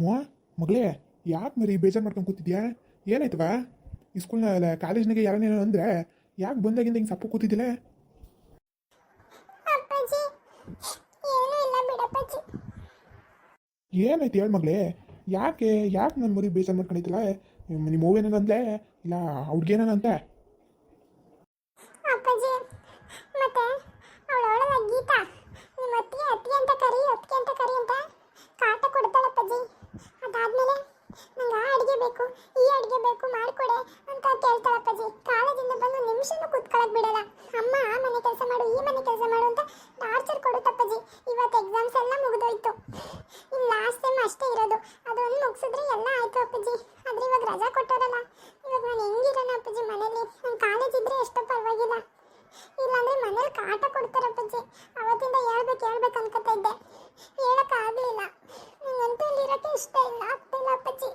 ಮೋ ಮಗಳೇ ಯಾಕೆ ಮರಿ ಬೇಜಾರು ಮಾಡ್ಕೊಂಡು ಕೂತಿದ್ಯಾ? ಏನಾಯ್ತವ? ಈ ಸ್ಕೂಲ್ನ ಕಾಲೇಜ್ನಾಗೆ ಯಾರನ್ನೇನೋ ಅಂದರೆ ಯಾಕೆ ಬಂದಾಗಿಂದ ಹಿಂಗೆ ಸಪ್ಪು ಕೂತಿದ್ದಿಲ್ಲ? ಏನಾಯ್ತು ಹೇಳಿ ಮಗಳೇ ಯಾಕೆ ಯಾಕೆ ನನ್ನ ಮರಿ ಬೇಜಾರು ಮಾಡ್ಕೊಂಡಿದ್ದಿಲ್ಲ? ನಿಮ್ಮ ಮೂವೇನಂದ್ಲೆ ಇಲ್ಲ ಅವ್ರಿಗೇನಂತ ಅಪ್ಪಾಜಿ ಮತ್ತೆ ಅವಳವಳಲ್ಲ ಗೀತಾ ನಿಮ್ಮ ಅತ್ತಿಗೆ ಅತ್ತಿಗೆ ಅಂತ ಕರಿ ಅತ್ತಿಗೆ ಅಂತ ಕರಿ ಅಂತ ಕಾಟ ಕೊಡ್ತಾಳಪ್ಪಾಜಿ ಅದಾದ್ಮೇಲೆ ನಂಗೆ ಆ ಅಡುಗೆ ಬೇಕು ಈ ಅಡುಗೆ ಬೇಕು ಮಾಡಿಕೊಡೆ ಅಂತ ಕೇಳ್ತಾಳಪ್ಪಾಜಿ ಕಾಲೇಜಿಂದ ಬಂದು ನಿಮಿಷನೂ ಕೂತ್ಕೊಳ್ಳೋಕೆ ಬಿಡಲ್ಲ. ಅಮ್ಮ, ಆ ಮನೆ ಕೆಲಸ ಮಾಡು, ಈ ಮನೆ ಕೆಲಸ ಮಾಡು ಅಂತ ಟಾರ್ಚರ್ ಕೊಡುತ್ತಪ್ಪಾಜಿ ಇವತ್ತು ಎಕ್ಸಾಮ್ಸ್ ಎಲ್ಲ ಮುಗಿದೋಯ್ತು. ಇನ್ನು ಲಾಸ್ಟ್ ಟೈಮ್ ಅಷ್ಟೇ ಇರೋದು. ಅದೊಂದು ಮುಗಿಸಿದ್ರೆ ಎಲ್ಲ ಆಯ್ತು ಅಪ್ಪಾಜಿ. ಆದ್ರೆ ಇವಾಗ ರಜಾ ಕೊಟ್ಟಾರಲ್ಲ ಇವಾಗ ನಾನು ಹೆಂಗಿರೋಣ ಅಪ್ಪಾಜಿ ಮನೇಲಿ? ನನ್ನ ಕಾಲೇಜ್ ಇದ್ರೆ ಎಷ್ಟೋ ಪರವಾಗಿಲ್ಲ. ಇಲ್ಲಾಂದ್ರೆ ಮನೇಲಿ ಕಾಟ ಕೊಡ್ತಾರಪ್ಪಾಜಿ ಅವತ್ತಿಂದ ಹೇಳ್ಬೇಕು ಹೇಳ್ಬೇಕು ಅನ್ಕೋತಾ ಇದ್ದೆ. ಹೇಳಕ್ಕಾಗಲಿಲ್ಲ ನಂಗಂತೂ ಇಲ್ಲಿರೋಕ್ಕೆ ಇಷ್ಟ ಇಲ್ಲ ಆಗ್ತಿಲ್ಲ ಅಪ್ಪಾಜಿ.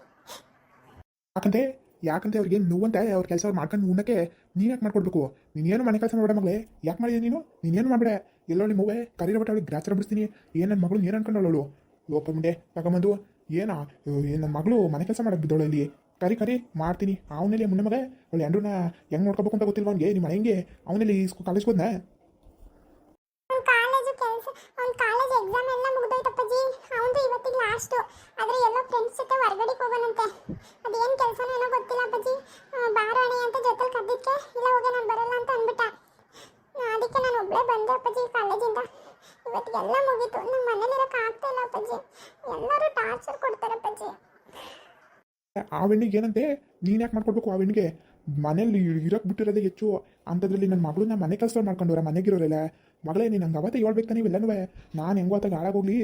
ಯಾಕಂತೆ ಅವ್ರಿಗೆ ನೋವಂತೆ? ಅವ್ರ ಕೆಲಸ ಅವ್ರು ಮಾಡ್ಕೊಂಡು ಉಣ್ಣಕ್ಕೆ ನೀನು ಯಾಕೆ ಮಾಡ್ಕೊಡ್ಬೇಕು? ನೀನೇನು ಮನೆ ಕೆಲಸ ಮಾಡಬೇಡ ಮಗಳೇ. ಯಾಕೆ ಮಾಡಿದೆ ನೀನು? ನೀನೇನು ಮಾಡಬೇಡ. ಎಲ್ಲೋ ನಿಮ್ಮ ಕರೀರ ಬಿಟ್ಟು ಅವಳಿಗೆ ಗ್ರಾಚಾರ ಬಿಡಿಸ್ತೀನಿ. ಏನು ನನ್ನ ಮಗಳು ಏನು ಅನ್ಕೊಂಡವಳು ಲೋಪ ಮುಂಡೆ ತಗೊಂಬಂದು. ಏನಾ? ನನ್ನ ಮಗಳು ಮನೆ ಕೆಲಸ ಮಾಡಕ್ಕೆ ಬಿದ್ದವಳು ಇಲ್ಲಿ? ಕರಿ ಕರಿ, ಮಾಡ್ತೀನಿ. ಅವನಲ್ಲಿ ಮುನ್ನ ಮಗ? ಅವಳು ಎಂಡ್ರನ್ನ ಹೆಂಗೆ ನೋಡ್ಕೋಬೇಕು ಅಂತ ಗೊತ್ತಿಲ್ವ ಅವ್ನಿಗೆ? ನಿಮ್ಮ ಹೆಂಗೆ? ಅವನಲ್ಲಿ ಸ್ಕೂಲ್ ಕಾಲೇಜ್ಗೆ ಹೋದ್ನ ಅವ್ನ ಕಾಲೇಜು ಕೆಲಸ ಅವ್ನ ಕಾಲೇಜ್ ಎಕ್ಸಾಮ್ ಎಲ್ಲ ಮುಗ್ದೋಯ್ತಪ್ಪಾಜಿ ಅವನದು ಇವತ್ತಿಗೆ ಲಾಸ್ಟು ಆದರೆ ಎಲ್ಲ ಫ್ರೆಂಡ್ಸ್ ಜೊತೆ ಹೊರಗಡೆಗೆ ಹೋಗೋಣಂತೆ ಅದೇನು ಕೆಲಸನೋ ಏನೋ ಗೊತ್ತಿಲ್ಲ ಅಪ್ಪಾಜಿ ಆ, ಬಾರೋ ಅಣಿ ಅಂತ ಜೊತೆಲಿ ಕದ್ದಿಕ್ಕೆ ಇಲ್ಲ ಹೋಗಿ ನಾನು ಬರಲ್ಲ ಅಂತ ಅಂದ್ಬಿಟ್ಟ ಆ, ಅದಕ್ಕೆ ನಾನು ಒಬ್ಬಳೇ ಬಂದೆ ಅಪ್ಪಾಜಿ ಕಾಲೇಜಿಂದ ಇವತ್ತಿಗೆಲ್ಲ ಮುಗೀತು ನಮ್ಮ ಮನೇಲಿರೋಕೆ ಆಗ್ತಾ ಇಲ್ಲ ಅಪ್ಪಾಜಿ ಎಲ್ಲರೂ ಟಾರ್ಚರ್ ಕೊಡ್ತಾರೆ ಅಪ್ಪಾಜಿ. ಆ ಹೆಣ್ಣಿಗೆ ಏನಂತೆ? ನೀನು ಯಾಕೆ ಮಾಡ್ಕೊಡ್ಬೇಕು ಆ ಹೆಣ್ಣಿಗೆ? ಮನೇಲಿ ಇರೋಕೆ ಬಿಟ್ಟಿರೋದೇ ಹೆಚ್ಚು. ಅಂಥದ್ರಲ್ಲಿ ನನ್ನ ಮಗಳನ್ನ ಮನೆ ಕೆಲಸ ಮಾಡ್ಕೊಂಡವ್ರ ಮನೆಗಿರೋರೆಲ್ಲ. ಮಗಳೇ, ನೀನು ಹಂಗೆ ಅವತ್ತೇ ಹೇಳ್ಬೇಕು ತಾನೆ ಇವೆಲ್ಲನೂ ನಾನು ಹೆಂಗೋ ಆತಾಗ ಹಾಳಾಗೋಗ್ಲಿ.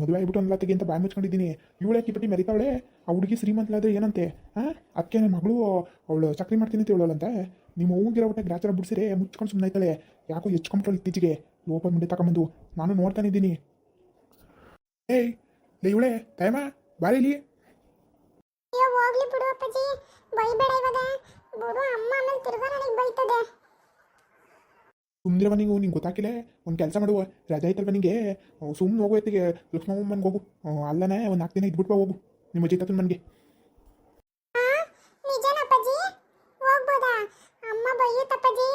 ಮದುವೆ ಆಗಿಬಿಟ್ಟು ಒಂದು ಲತ್ತಿಗೆ ಅಂತ ಬಾಯ್ ಮುಚ್ಕೊಂಡಿದ್ದೀನಿ. ಇವಳೆ ಕಿಪಟಿ ಮೆರಿತಾವಳೆ. ಆ ಹುಡುಗಿ ಶ್ರೀಮಂತಲಾದ್ರೆ ಏನಂತೆ? ಹಾಂ ಅದಕ್ಕೆ ನನ್ನ ಮಗಳು ಅವಳು ಚಕ್ರಿ ಮಾಡ್ತೀನಿ ಅಂತ ಹೇಳೋಳಂತೆ. ನಿಮ್ಮ ಹೋಗಿರೋ ಒಟ್ಟೆ ಗ್ರಾಚಾರ ಬಿಡಿಸಿರೆ ಮುಚ್ಕೊಂಡು ಸುಮ್ಮನೆ ಆಯ್ತಾಳೆ. ಯಾಕೋ ಹೆಚ್ಕೊಂಬಿಟ್ಟಳು ಇತ್ತೀಚೆಗೆ. ಲೋಪ ಮುಂದೆ ತಗೊಂಬಂದು. ನಾನು ನೋಡ್ತಾನಿದ್ದೀನಿ ಏಯ್ ಲೇ ಇವಳೆ ಟೈಮ ಬಾರಿ ಇಲ್ಲಿ ಅಯ್ಯೋ ಹೋಗ್ಲಿ ಬಿಡು ಅಪ್ಪಾಜಿ ಬೈಬೇಡ ಇವಾಗ ಬಿಡು ಅಮ್ಮ ಆಮೇಲೆ ತಿರ್ಗಾ ನನಗೆ ಬೈತದೆ ಸುಮ್ಮನಿರವ ನೀವು ನಿಂಗೆ ಗೊತ್ತಾಕಿಲ್ಲ ಒಂದು ಕೆಲಸ ಮಾಡುವ ರಜೆ ಐತಲ್ವ ನಿಂಗೆ ಸುಮ್ಮನೆ ಹೋಗು ಎತ್ತಿಗೆ ಲಕ್ಷ್ಮಮ್ಮನಿಗೆ ಹೋಗು ಅಲ್ಲನೇ ಒಂದು ನಾಲ್ಕು ದಿನ ಇದ್ಬಿಟ್ಟು ಹೋಗು ನಿಮ್ಮ ಅಜ್ಜಿ ಅಮ್ಮ ಬೈಯುತ್ತಪ್ಪಾಜಿ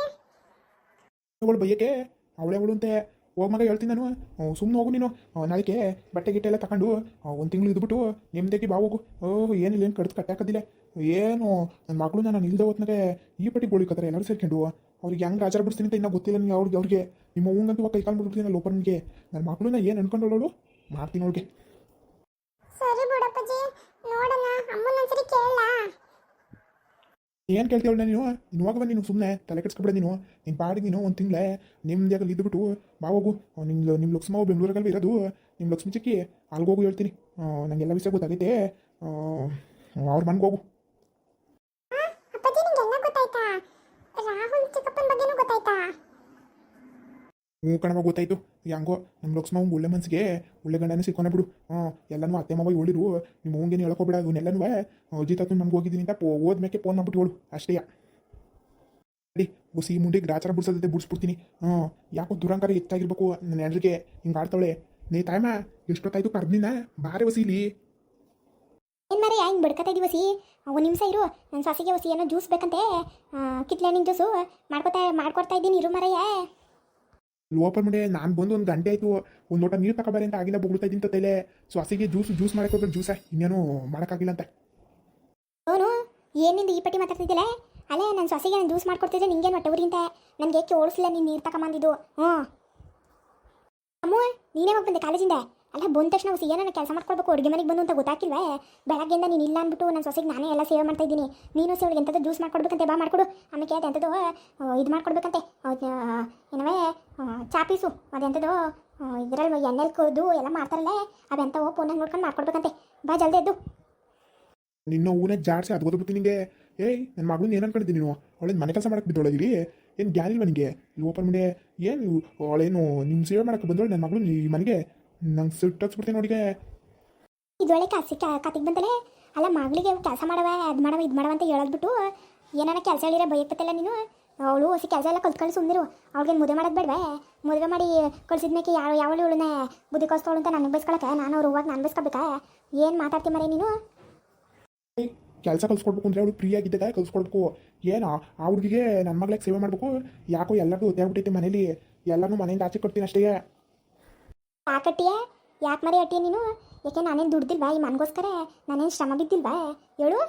ಅವಳು ಬೈಯಕ್ಕೆ ಅವಳೆ ಅವಳು ಅಂತೆ ಹೋಗ್ ಮಗ ಹೇಳ್ತೀನಿ ನಾನು. ಸುಮ್ಮನೆ ಹೋಗು ನೀನು. ನಾಳೆಗೆ ಬಟ್ಟೆ ಗಿಟ್ಟೆ ಎಲ್ಲ ತಗೊಂಡು ಒಂದು ತಿಂಗಳು ಇದ್ಬಿಟ್ಟು ನೆಮ್ಮದಿ ಬಾ ಹೋಗು. ಓಹ್ ಏನಿಲ್ಲ, ಏನು ಕಡ್ದು ಕಟ್ಟಾಕದಿಲ್ಲ ಏನು ನನ್ನ ಮಗಳು ನಾನು ಇಲ್ದ ಹೊತ್ನಾಗೆ ಈ ಪಟ್ಟಿ ಗೋಳಿಕತ್ತಾರೆ ಎಲ್ಲರೂ ಸೇರ್ಕೊಂಡು, ಅವ್ರಿಗೆ ಹೆಂಗೆ ಆಚಾರ ಬಿಡ್ತೀನಿ ಅಂತ ಇನ್ನೂ ಗೊತ್ತಿಲ್ಲ ನನಗೆ ಅವ್ರಿಗೆ ಅವ್ರಿಗೆ. ನಿಮ್ಮ ಹೂಂಗಂತೂ ಕೈ ಕಾಲು ಬಿಡ್ತೀನಿ ಲೋಪನ್ಗೆ. ನನ್ನ ಮಗಳನ್ನ ಏನು ಅನ್ಕೊಂಡವಳು ಮಾಡ್ತೀನಿ ಅವಳಿಗೆ. ಏನು ಕೇಳ್ತೇವೆ ನೀನು? ಇನ್ನು ಹೋಗವ ನೀನು ಸುಮ್ಮನೆ ತಲೆ ಕೆಡ್ಸ್ಕೊಬಿಡ ನೀನು. ನೀನು ಪಾಡಿಗೆ ನೀನು ಒಂದು ತಿಂಗಳೇ ನಿಮ್ದಾಗ ಇದ್ದುಬಿಟ್ಟು ಬಾ ಹೋಗು. ನಿಮ್ಮ ನಿಮ್ಮ ಲಕ್ಷ್ಮ ಬೆಂಗಳೂರಲ್ಲಿ ಇರೋದು. ನಿಮ್ಮ ಲಕ್ಷ್ಮಿ ಚಿಕ್ಕಿ ಅಲ್ಗೋಗು ಹೇಳ್ತೀನಿ. ನನಗೆಲ್ಲ ವಿಷಯ ಗೊತ್ತಾಗೈತೆ. ಅವ್ರ ಮನೆಗೆ ಹೋಗು ಆ, ಅಪ್ಪಾಜಿ ನಿಂಗೆಲ್ಲ ಗೊತ್ತಾಯ್ತಾ ರಾಹುಲ್ ಚಿಕ್ಕಪ್ಪನ ಬಗ್ಗೆನೂ ಗೊತ್ತಾಯ್ತಾ ಹ್ಞೂ ಕಣವ ಗೊತ್ತಾಯ್ತು. ಹೆಂಗೋ, ನಮ್ಮ ಲಕ್ಷ್ಮ ಅವ್ನು ಒಳ್ಳೆ ಮನಸ್ಸಿಗೆ ಒಳ್ಳೆ ಗಂಡನೇ ಸಿಕ್ಕೋನೆ ಬಿಡು. ಹ್ಞೂ, ಎಲ್ಲನೂ ಅತ್ತೆ ಮಾವ ಹೇಳಿರು, ನಿಮ್ಮ ಅವ್ಗೇನು ಹೇಳ್ಕೊಬೇಡ ಇವನ್ನೆಲ್ಲನೂ ಅಜಿತ್ ತಾತನ ನಮ್ಗೆ ಹೋಗಿದ್ದೀನಿ ಅಂತ ಪೋ ಮೇಲೆ ಫೋನ್ ಮಾಡ್ಬಿಟ್ಟು ಹೇಳು ಅಷ್ಟೇ ಅಡಿ ಗುಸಿ ಮುಂಡಿ ಗ್ರಾಚಾರ ಬಿಡ್ಸೋದೇ ಬಿಡಿಸ್ಬಿಡ್ತೀನಿ. ಹ್ಞೂ, ಯಾಕೋ ದುರಂಕಾರ ಹೆಚ್ಚಾಗಿರ್ಬೇಕು, ನನ್ನ ಎಲ್ರಿಗೆ. ಹಿಂಗೆ ಆಡ್ತಾವಳೆ ನೀ ತಾಯಮ್ಮ, ಎಷ್ಟೊತ್ತಾಯ್ತು ಕರ್ದಿನ? ಬಾರೆ ವಸೀಲಿ ಏನು ಮರೆ ಹಿಂಗೆ ಬಡ್ಕತಾ ಇದೀವಿ ಸಿ ಒಂದು ನಿಮಿಷ ಇರು ನನ್ನ ಸಾಸಿಗೆ ಹೊಸಿ ಏನೋ ಜ್ಯೂಸ್ ಬೇಕಂತೆ ಕಿತ್ಲೆಹಣ್ಣಿನ ಜ್ಯೂಸು ಮಾಡ್ಕೊತಾ ಮಾಡ್ಕೊಡ್ತಾ ಇದ್ದೀನಿ, ಇರು ಮರೆಯ ಓಪನ್ ಮಾಡಿ ನಾನು ಬಂದು ಒಂದು ಗಂಟೆ ಆಯಿತು, ಒಂದು ಲೋಟ ನೀರು ತಗೋಬಾರಿ ಅಂತ ಆಗಿಲ್ಲ ಬೊಗಳ್ತಾ ಇದ್ದೀನಿ ತಲೆ. ಸೊ ಹಸಿಗೆ ಜ್ಯೂಸ್ ಜ್ಯೂಸ್ ಮಾಡಕ್ಕೆ ಹೋದ್ರೆ ಜ್ಯೂಸ ಇನ್ನೇನು ಮಾಡೋಕ್ಕಾಗಿಲ್ಲ ಅಂತ. ಅವನು ಏನಿಂದ ಈ ಪಟ್ಟಿ ಮಾತಾಡ್ತಿದ್ದಿಲ್ಲ? ಅಲ್ಲೇ ನನ್ನ ಸೊಸೆಗೆ ನಾನು ಜ್ಯೂಸ್ ಮಾಡ್ಕೊಡ್ತಿದ್ದೆ ನಿಂಗೇನು ಹೊಟ್ಟೆ ಊರಿಂದ ನನಗೆ ಓಡಿಸಿಲ್ಲ ನೀನು ನೀರು ತಗೊಂಬಂದಿದ್ದು ಹ್ಞೂ ಅಮ್ಮ ನೀನೇ ಹೋಗಿ ಬಂದೆ ಕಾಲೇಜಿಂದ. ಅಲ್ಲ, ಬಂದ ತಕ್ಷಣ ಹೊಸ ಏನೋ ಕೆಲಸ ಮಾಡ್ಕೊಳ್ಬೇಕು ಅಡುಗೆ ಮನೆಗೆ ಬಂದು ಅಂತ ಗೊತ್ತಾಗಿಲ್ವೇ ಬೆಳಗ್ಗೆಯಿಂದ ನೀನು ಇಲ್ಲ ಅಂದ್ಬಿಟ್ಟು ನನ್ನ ಸೊಸೆಗೆ ನಾನೇ ಎಲ್ಲ ಸೇವೆ ಮಾಡ್ತಾ ಇದ್ದೀನಿ. ನೀನು ಸೇವೆ ಎಂಥದ್ದು ಜ್ಯೂಸ್ ಮಾಡ್ಕೊಡ್ಬೇಕಂತೆ, ಬಾ ಮಾಡ್ಕೊಡು. ಆಮೇಲೆ ಅದು ಎಂಥದ್ದು ಇದು ಮಾಡ್ಕೊಡ್ಬೇಕಂತೆ. ಏನವೇ ಚಾಪೀಸು ಅದೆಂಥದ್ದು ಇದರಲ್ಲಿ ಎಣ್ಣೆ ಕೊಯ್ದು ಎಲ್ಲ ಮಾಡ್ತಾರಲ್ಲ ಓ ಫೋನಾಗ ನೋಡ್ಕೊಂಡು ಮಾಡ್ಕೊಡ್ಬೇಕಂತೆ. ಬಾ ಜಲ್ದಿ ಎದ್ದು. ನಿನ್ನ ಹೂನ ಜಾಡ್ಸಿ ಅದು ಗೊತ್ತಾಗ್ಬಿಟ್ಟು ಏಯ್ ನನ್ನ ಮಗಳು ಏನು ಅನ್ಕೊಂಡಿದ್ದೀನಿ ನೀನು? ಅವಳೇನು ಮನೆ ಕೆಲಸ ಮಾಡಕ್ಕೆ ಬಿದ್ದೊಳಗಿರಿ ಏನು ಗ್ಯಾನ್ ನಿಮಗೆ ಇಲ್ಲಿ ಓಪನ್ ಮುಂದೆ ಏನು ಅವಳೇನು ನಿಮ್ಮ ಸೇವೆ ಮಾಡಕ್ಕೆ ಬಂದೋಳು ನನ್ನ ಮಗಳು ಈ ಮನೆಗೆ? ನಂಗೆ ಸುಟ್ಟು ಹಚ್ಬಿಡ್ತೀನಿ ನೋಡಿಗೆ ಇದೊಳ್ಳೆ ಕಾಸಿ ಕತಿಗೆ ಬಂದಲೇ? ಅಲ್ಲ ಮಗಳಿಗೆ ಕೆಲಸ ಮಾಡವ ಅದು ಮಾಡವ ಇದು ಮಾಡವ ಅಂತ ಹೇಳದ್ಬಿಟ್ಟು ಏನಾರ ಕೆಲಸ ಹೇಳಿದ್ರೆ ಭಯಪತ್ತಲ್ಲ ನೀನು? ಅವಳು ಹೊಸ ಕೆಲಸ ಎಲ್ಲ ಕಲ್ತ್ಕೊಂಡು ಸುಮ್ಮನಿರು ಅವ್ಳಿಗೆ ಮದುವೆ ಮಾಡೋದು ಬೇಡವೆ? ಮದುವೆ ಮಾಡಿ ಕಳ್ಸಿದ್ಮೇಲೆ ಯಾವ ಯಾವಳು ಇವಳನ್ನ ಬುದ್ಧಿ ಕಳಿಸ್ತವಳು ಅಂತ ನನಗೆ ಬೈಸ್ಕೊಳಕ್ಕೆ? ನಾನು ಅವ್ರು ಹೋಗಿ ನಾನು ಬೈಸ್ಕೊಬೇಕಾ? ಏನು ಮಾತಾಡ್ತಿ ಮರೆ ನೀನು? ಕೆಲಸ ಕಲ್ಸ್ಕೊಡ್ಬೇಕು ಅಂದ್ರೆ ಅವಳು ಫ್ರೀ ಆಗಿದ್ದಾಗ ಕಲ್ಸ್ಕೊಡ್ಬೇಕು. ಏನು ಆ ಹುಡುಗಿಗೆ ನನ್ನ ಮಗಳಿಗೆ ಸೇವೆ ಮಾಡಬೇಕು? ಯಾಕೋ ಎಲ್ಲರಿಗೂ ಒತ್ತಾಗ್ಬಿಟ್ಟೈತೆ ಮನೇಲಿ. ಎಲ್ಲರೂ ಮನೆಯಿಂದ ಆಚೆ ಕೊಡ್ತೀನಿ ಅಷ್ಟೇ. ಯಾಕಟ್ಟಿಯ ಯಾಕೆ ಮರಿ ಅಟ್ಟಿಯ ನೀನು? ಯಾಕೆ ನಾನೇನು ದುಡ್ದಿಲ್ವಾ? ಈ ಮನಗೋಸ್ಕರ ನಾನೇನು ಶ್ರಮ ಬಿದ್ದಿಲ್ವಾ? ಹೇಳು.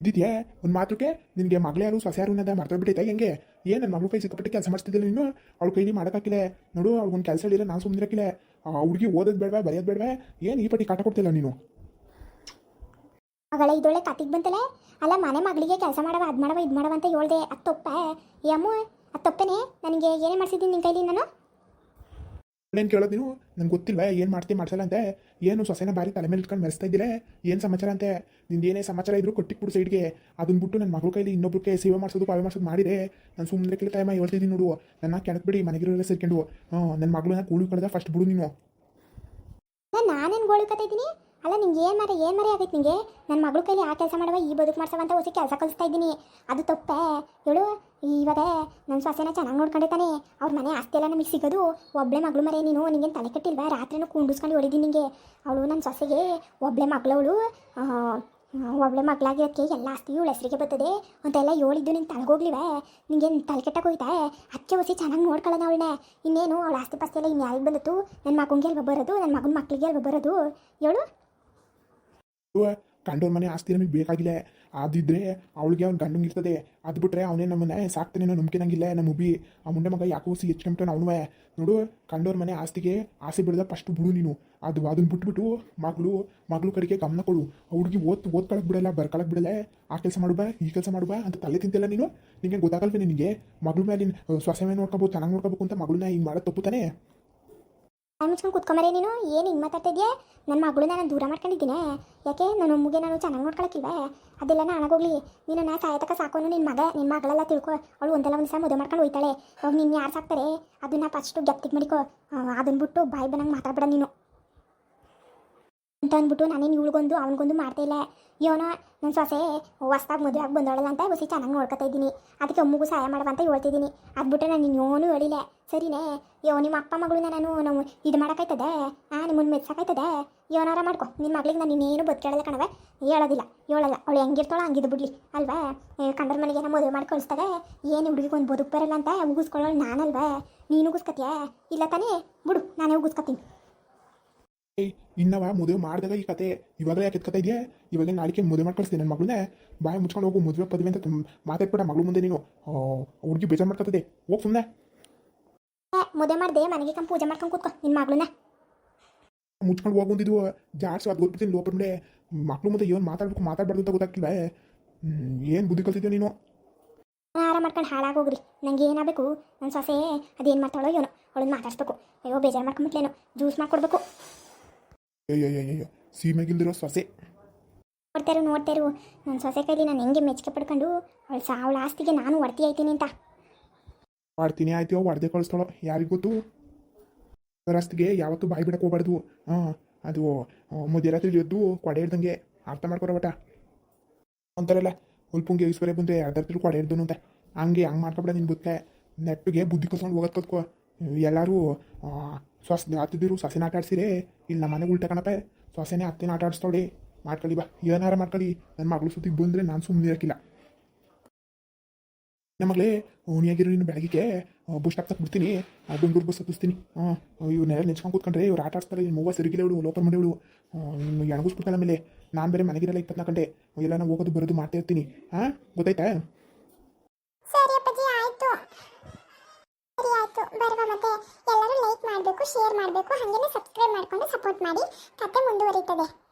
ಇದ್ದಿದ್ಯಾ? ಒಂದು ಮಾತುಕ್ಕೆ ನಿನಗೆ ಮಗಳ್ಯಾರು ಯಾರು ಸೊಸೆ ಯಾರು ಅನ್ನೋದ ಮರ್ತೋಗ್ಬಿಟ್ಟೈತೆ ಹೆಂಗೆ? ಏನು ನನ್ನ ಮಗಳು ಕೈ ಸಿಕ್ಕಾಪಟ್ಟೆ ಕೆಲಸ ಮಾಡ್ತಿದ್ದಿಲ್ಲ ನೀನು? ಅವ್ಳ ಕೈಲಿ ಮಾಡೋಕ್ಕಾಗಿಲ್ಲ ನೋಡು ಅವ್ಳಿಗೊಂದು ಕೆಲಸ ಹೇಳಿಲ್ಲ ನಾನು ಸುಮ್ಮನಿರಕ್ಕಿಲ್ಲ ಆ ಹುಡುಗಿ ಓದೋದು ಬೇಡವಾ ಬರೆಯೋದು ಬೇಡವಾ? ಏನು ಈ ಪಟ್ಟಿ ಕಾಟ ಕೊಡ್ತಿಲ್ಲ ನೀನು? ಮಗಳ ಇದೊಳ್ಳೆ ಕತ್ತಿಗೆ ಬಂತಲೆ? ಅಲ್ಲ ಮನೆ ಮಗಳಿಗೆ ಕೆಲಸ ಮಾಡವ ಅದು ಮಾಡವ ಇದು ಮಾಡವ ಅಂತ ಹೇಳ್ದೆ. ಅದು ಯಮ್ಮ ಏ ಅಮ್ಮ ಅದು ತಪ್ಪೇನೆ? ನನಗೆ ಏನೇ ಮಾಡಿಸಿದ್ದೀನಿ ನಿನ್ನ ಕೈಲಿ ನಾನು? ಏನು ಕೇಳೋದು ನೀನು? ನಂಗೆ ಗೊತ್ತಿಲ್ಲ ಏನು ಮಾಡ್ತೀನಿ ಮಾಡ್ಸಲ್ಲ ಅಂತೆ? ಏನು ಸೊಸೆನ ಬಾರಿ ತಲೆ ಮೇಲೆ ಇಟ್ಕೊಂಡು ಮೆರೆಸ್ತಾ ಇದ್ದೀರಾ ಏನು ಸಮಾಚಾರ ಅಂತೆ? ನಿಂದು ಏನೇ ಸಮಾಚಾರ ಇದ್ರು ಕೊಟ್ಟಿಕ್ಬಿಡು ಸೈಡ್ಗೆ. ಅದನ್ನ ಬಿಟ್ಟು ನನ್ನ ಮಗಳ ಕೈಲಿ ಇನ್ನೊಬ್ರಿಗೆ ಸೇವೆ ಮಾಡಿಸೋದು ಪಾವೆ ಮಾಡಿಸೋದು ಮಾಡಿದೆ. ನಾನು ಸುಮ್ಮನೆ ಕೇಳಿ ಟೈಮ ಹೇಳ್ತಿದ್ದೀನಿ ನೋಡು. ನನ್ನ ಕೆಣಕ್ಬಿಡಿ ಮನೆಗಿರೋಲ್ಲ ಸೇರ್ಕೊಂಡು. ನನ್ನ ಮಗಳನ್ನ ಕೂಳು ಕಳೆದ ಫಸ್ಟ್ ಬಿಡು ನೀನು. ನಾನು ನಾನೇನು ಗೋಳು ಕತ್ತಿದ್ದೀನಿ ಅಲ್ಲ, ನಿಂಗೆ ಏನು ಮರೆ ಏನು ಮರೆ ಆಗೈತೆ ನಿಮಗೆ ನನ್ನ ಮಗಳು ಕೈಲಿ ಆ ಕೆಲಸ ಮಾಡುವ, ಈ ಬದುಕು ಮಾಡ್ಸವ ಅಂತ ಹೊಸ ಕೆಲಸ ಕಲಿಸ್ತಾ ಇದ್ದೀನಿ. ಅದು ತಪ್ಪೇ. ಹೇಳು, ಇವಾಗ ನನ್ನ ಸೊಸೆನ ಚೆನ್ನಾಗಿ ನೋಡ್ಕೊಂಡಿರ್ತಾನೆ. ಅವ್ರ ಮನೆ ಆಸ್ತಿ ಎಲ್ಲ ನಮಗೆ ಸಿಗೋದು. ಒಬ್ಬಳೆ ಮಗಳು ಮರೆ, ನೀನು ನಿಂಗೇನು ತಲೆ ಕಟ್ಟಿಲ್ವಾ? ರಾತ್ರಿನೂ ಕುಂಡಿಸ್ಕೊಂಡು ಹೊಡಿದ್ದೀನಿ ನಿಂಗೆ. ಅವಳು ನನ್ನ ಸೊಸೆಗೆ ಒಬ್ಬಳೆ ಮಗಳವಳು ಒಬ್ಬಳೆ ಮಗಳಾಗಿರೋಕ್ಕೆ ಎಲ್ಲ ಆಸ್ತಿ ಇವಳು ಹೆಸರಿಗೆ ಬರ್ತದೆ. ಅಂತೆಲ್ಲ ಹೇಳಿದ್ದು ನಿಂಗೆ ತಲೆಗೋಗ್ಲಿವೆ ನಿಂಗೇನು ತಲೆ ಕೆಟ್ಟಕ್ಕೆ ಹೋಯ್ತಾ? ಅಕ್ಕೆ ಹೊಸಿ ಚೆನ್ನಾಗಿ ನೋಡ್ಕೊಳ್ಳೋಣ ಅವಳನ್ನ. ಇನ್ನೇನು, ಅವಳ ಆಸ್ತಿ ಪಾಸ್ತಿ ಎಲ್ಲ ಇನ್ನು ಯಾರಿಗೆ ಬಂದಿತ್ತು ನನ್ನ ಮಗನಿಗೆ ಅಲ್ವ ಬರೋದು? ನನ್ನ ಮಗನ ಮಕ್ಕಳಿಗೆ ಅಲ್ವ ಬರೋದು? ಹೇಳು. ಗಂಡನ ಮನೆ ಆಸ್ತಿ ನಮಗೆ ಬೇಕಾಗಿಲ್ಲ. ಅದಿದ್ರೆ ಅವಳಿಗೆ ಅವ್ನು ಗಂಡಂಗೆ ಇರ್ತದೆ. ಅದು ಬಿಟ್ರೆ ಅವನೇ ನಮ್ಮನ್ನ ಸಾಕ್ತಾನೆ ನಂಬಿಕೆನಂಗಿಲ್ಲ ನಮ್ಮ ಉಬ್ಬಿ ಆ ಮುಂಡೆ ಮಗ ಯಾಕೋ ಸಿ ಹೆಚ್ಕೊಂಬಿಟ್ಟು ಅವನು ನೋಡು ಕಂಡೋರ್ ಮನೆ ಆಸ್ತಿಗೆ ಆಸೆ ಬಿಡದ ಫಸ್ಟ್ ಬಿಡು ನೀನು. ಅದು ಅದನ್ನ ಬಿಟ್ಬಿಟ್ಟು ಮಗಳು ಮಗಳು ಕಡೆಗೆ ಗಮನ ಕೊಡು. ಹುಡುಗಿ ಓದ್, ಓದ್ಕೊಳಕ್ ಬಿಡಲ್ಲ, ಬರ್ಕೊಳಕ್ ಬಿಡಲ್ಲ. ಆ ಕೆಲಸ ಮಾಡು ಬಾ ಈ ಕೆಲಸ ಮಾಡು ಬಾ ಅಂತ ತಲೆ ತಿಂತಿಲ್ಲ ನೀನು? ನಿನಗೆ ಗೊತ್ತಾಗಲ್ವೇ ನಿನಗೆ ಮಗಳು ಮೇಲೆ ನೀನು ಮೇಲೆ ನೋಡ್ಕೋಬೋದು ಚೆನ್ನಾಗಿ ನೋಡ್ಕೋಬೇಕು ಅಂತ ಮಗಳನ್ನ ಹಿಂಗೆ ಮಾಡೋದು ತಪ್ಪು ತಾನೇ? ನಾನು ಮುಚ್ಕೊಂಡು ಕುತ್ಕೊಂಬರೇ ನೀನು? ಏನು ಹಿಂಗೆ ಮಾತಾಡ್ತಿದ್ಯಾ ನನ್ನ ಮಗಳನ್ನ ನಾನು ದೂರ ಮಾಡ್ಕೊಂಡಿದ್ದೀನಿ. ಯಾಕೆ? ನನ್ನ ಅಮ್ಮಗೆ ನಾನು ಚೆನ್ನಾಗಿ ನೋಡ್ಕೊಳಕ್ಕಿಲ್ವೇ ಅದೆಲ್ಲ ನಾನಾಗೋಗ್ಲಿ ನೀನು ಸಾಯತಕ ಸಾಕೋನು ನಿನ್ನ ಮಗ ನಿನ್ನ ಮಗಳೆಲ್ಲ ತಿಳ್ಕೊ. ಅವಳು ಒಂದೆಲ್ಲ ಒಂದು ಸಲ ಮದುವೆ ಮಾಡ್ಕೊಂಡು ಹೋಯ್ತಾಳೆ. ಅವಾಗ ನಿನ್ನ ಯಾರು ಸಾಕ್ತಾರೆ? ಅದನ್ನ ಫಸ್ಟು ಗೆಪ್ತಿಗೆ ಮಾಡಿಕೊ. ಅದನ್ನ ಬಿಟ್ಟು ಬಾಯಿ ಬಂದಂಗೆ ಮಾತಾಡ್ಬೇಡ ನೀನು. ಅಂತ ಅಂದ್ಬಿಟ್ಟು ನಾನೇನು ಇವಳಿಗೊಂದು, ಅವನಿಗೊಂದು ಮಾಡ್ತಾ ಇಲ್ಲ. ಇವನೋ ನನ್ನ ಸೊಸೆ ಹೊಸ್ದಾಗಿ ಮದುವೆ ಆಗಿ ಬಂದೋಳಲ್ಲ ಅಂತ ಹೊಸಿ ಚೆನ್ನಾಗಿ ನೋಡ್ಕೊತಾ ಇದ್ದೀನಿ. ಅದಕ್ಕೆ ಅಮ್ಮಗೂ ಸಹಾಯ ಮಾಡುವ ಅಂತ ಹೇಳ್ತಿದ್ದೀನಿ. ಅದು ಬಿಟ್ಟು ನಾನು ಇನ್ನೇನು ಹೇಳಿಲ್ಲ. ಸರಿನೇ? ಯೋ, ನಿಮ್ಮ ಅಪ್ಪ ಮಗಳನ್ನ ನಾನು ನಾವು ಇದು ಮಾಡೋಕ್ಕಾಯ್ತದೆ? ಆ ನಿಮ್ಮನ್ನು ಮೆಚ್ಚಾಕಾಯ್ತದೆ ಯೋನಾರ ಮಾಡ್ಕೊ. ನಿನ್ನ ಮಗಳಿಗೆ ನಾನು ಇನ್ನೇನು ಬದುಕೇಳಲ್ಲ ಕಣವೆ ಹೇಳೋದಿಲ್ಲ, ಹೇಳಲ್ಲ. ಅವಳು ಹೆಂಗಿರ್ತಾಳೋ ಹಂಗಿದ್ದು ಬಿಡ್ಲಿ. ಅಲ್ವಾ? ಕಂಡರ ಮನೆಗೆ ಏನೋ ಮದುವೆ ಮಾಡಿ ಕಳಿಸ್ತಾರೆ ಏನು ಹುಡುಗಿಗೆ ಒಂದು ಬದುಕು ಬರಲ್ಲ ಅಂತ ಉಗಿಸ್ಕೊಳ್ಳೋಳು ನಾನಲ್ವಾ? ನೀನು ಉಗಿಸ್ಕತ್ಯಾ? ಇಲ್ಲ ತಾನೇ? ಬಿಡು, ನಾನೇ ಉಗಿಸ್ಕೊತೀನಿ ಏಯ್ ಇನ್ನವ ಮದುವೆ ಮಾಡಿದಾಗ ಈ ಕತೆ ಇವಾಗಲೇ ಯಾಕೆ ಕತೆ ಇದೆಯಾ? ಇವಾಗ ನಾಳೆಗೆ ಮದುವೆ ಮಾಡ್ಕೊಳ್ತೀನಿ ನನ್ನ ಮಗಳನ್ನೇ. ಬಾಯಿ ಮುಚ್ಕೊಂಡು ಹೋಗು ಮದುವೆ ಪದವಿ ಅಂತ ತುಂಬ ಮಗಳು ಮುಂದೆ ನೀನು. ಹುಡುಗಿ ಬೇಜಾರು ಮಾಡ್ಕೊತದೆ ಹೋಗಿ ಸುಮ್ಮನೆ ಮದುವೆ ಮಾಡಿದೆ ಮನೆಗೆ ಕಂಡು ಪೂಜೆ ಮಾಡ್ಕೊಂಡು ಕೂತ್ಕೊ ನಿನ್ನ ಮಗಳನ್ನ. ಮುಚ್ಕೊಂಡು ಹೋಗಿ ಬಂದಿದ್ವು ಜಾಸ್ತಿ ಅದು ಗೊತ್ತಿದ್ದೀನಿ ಲೋಪರ್ ಮುಂದೆ ಮಕ್ಳು ಮುಂದೆ ಏನು ಮಾತಾಡ್ಬೇಕು ಮಾತಾಡ್ಬಾರ್ದು ಅಂತ ಗೊತ್ತಾಗ್ತಿಲ್ಲ ಏನು ಬುದ್ಧಿ ಕಲ್ತಿದ್ಯೋ ನೀನು? ಆರಾಮ ಮಾಡ್ಕೊಂಡು ಹಾಳಾಗೋಗ್ರಿ. ನಂಗೆ ಏನಾಗಬೇಕು ನನ್ನ ಸೊಸೆ ಅದೇನು ಮಾಡ್ತಾಳೋ ಏನೋ ಅವಳನ್ನ ಮಾತಾಡ್ಸ್ಬೇಕು. ಅಯ್ಯೋ ಬೇಜಾರು ಮಾಡ್ಕೊಂಬಿಟ್ಲೇನೋ. ಜ್ಯೂಸ್ ಮಾಡ್ಕೊಡ್ಬೇಕು. ಅಯ್ಯಯ್ಯಯ್ಯಯ್ಯೋ ಸೀಮೆಗಿಲ್ದಿರೋ ಸೊಸೆ. ನೋಡ್ತಾರು ನೋಡ್ತಾರು. ನನ್ನ ಸೊಸೆ ಕೈಲಿ ನಾನು ಹೆಂಗೆ ಮೆಚ್ಚುಗೆ ಪಡ್ಕೊಂಡು ಅವಳು ಸಹ ಅವಳ ಆಸ್ತಿಗೆ ನಾನು ಒಡ್ತಿ ಆಯ್ತೀನಿ ಅಂತ. ಮಾಡ್ತೀನಿ ಆಯ್ತು ಒಡ್ದೆ ಕಳಿಸ್ತಾಳೋ ಯಾರಿಗೂ ಗೊತ್ತು? ಆಸ್ತಿಗೆ ಯಾವತ್ತೂ ಬಾಯಿ ಬಿಡಕ್ಕೆ ಹೋಗ್ಬಾರ್ದು. ಹಾಂ ಅದು ಮಧ್ಯರಾತ್ರಿ ಎದ್ದು ಕೊಡೆ ಹಿಡ್ದಂಗೆ ಅರ್ಥ ಮಾಡ್ಕೊರೋ ಬಟ ಅಂತಾರಲ್ಲ ಉಲ್ಪುಂಗೆ ಈಶ್ವರೇ ಬಂದರೆ ಅರ್ಧರ್ತಿರು ಕೊಡೆ ಹಿಡ್ದನು ಅಂತ. ಹಂಗೆ ಹಂಗೆ ಮಾಡ್ಕೊಬೇಡ ನಿನ್ ಬುತ್ತೆ ನೆಟ್ಟಿಗೆ ಬುದ್ಧಿ ಕಲ್ಸ್ಕೊಂಡು ಹೋಗೋದು ಕಲ್ತ್ಕೋ ಎಲ್ಲರೂ ಸೊಸ್ ಹತ್ತಿದ್ರು ಸೊಸೆನ ಆಟ ಆಡ್ಸಿರೇ. ಇಲ್ಲಿ ನಮ್ಮ ಮನೆಗೆ ಉಲ್ಟ ಕಣಪ್ಪ ಸೊಸೆನೇ ಹತ್ತಿನ ಆಟ ಮಾಡ್ಕೊಳ್ಳಿ ಬಾ. ಏನಾರ ಮಾಡ್ಕೊಳ್ಳಿ. ನನ್ನ ಮಗಳು ಸುತ್ತಿಗೆ ಬಂದರೆ ನಾನು ಸುಮ್ಮನೆ ಇರಕ್ಕಿಲ್ಲ ನಮಗಲೇ ಓಣಿಯಾಗಿರೋ ನೀನು ಬೆಳಗ್ಗೆ ಬಸ್ ಸ್ಟಾಪ್ ಬಿಡ್ತೀನಿ. ಬೆಂಗಳೂರು ಬಸ್ ಹತ್ತಿಸ್ತೀನಿ. ನೆಲೆ ನೆಚ್ಕೊಂಡು ಕೂತ್ಕೊಂಡ್ರೆ ಇವ್ರು ಆಟ ಆಡ್ತಾರೆ ಇನ್ನು ಮೂವ ಸರಿಗಿಲ್ಲ ಇವಳು, ಲೋಪರ್ ಮಾಡಿ ಇವಳು. ಎಣಗಿಸ್ಬಿಡ್ತಾಳೆ ಆಮೇಲೆ. ನಾನು ಬೇರೆ ಮನೆಗಿರಲ್ಲ ಇಪ್ಪತ್ನಾಲ್ಕು ಗಂಟೆ. ಎಲ್ಲ ನಾನು ಹೋಗೋದು, ಬರೋದು ಮಾಡ್ತಾ ಇರ್ತೀನಿ. ಹಾಂ ಗೊತ್ತಾಯ್ತಾ ಸರಿ ಅಪ್ಪಾಜಿ ಆಯಿತು ಸರಿ ಆಯಿತು ಬರುವ ಮತ್ತೆ? ಎಲ್ಲರೂ ಲೈಕ್ ಮಾಡಬೇಕು ಶೇರ್ ಮಾಡಬೇಕು ಹಾಗೇನೇ ಸಬ್ಸ್ಕ್ರೈಬ್ ಮಾಡಿಕೊಂಡು ಸಪೋರ್ಟ್ ಮಾಡಿ. ಕತೆ ಮುಂದುವರಿತದೆ.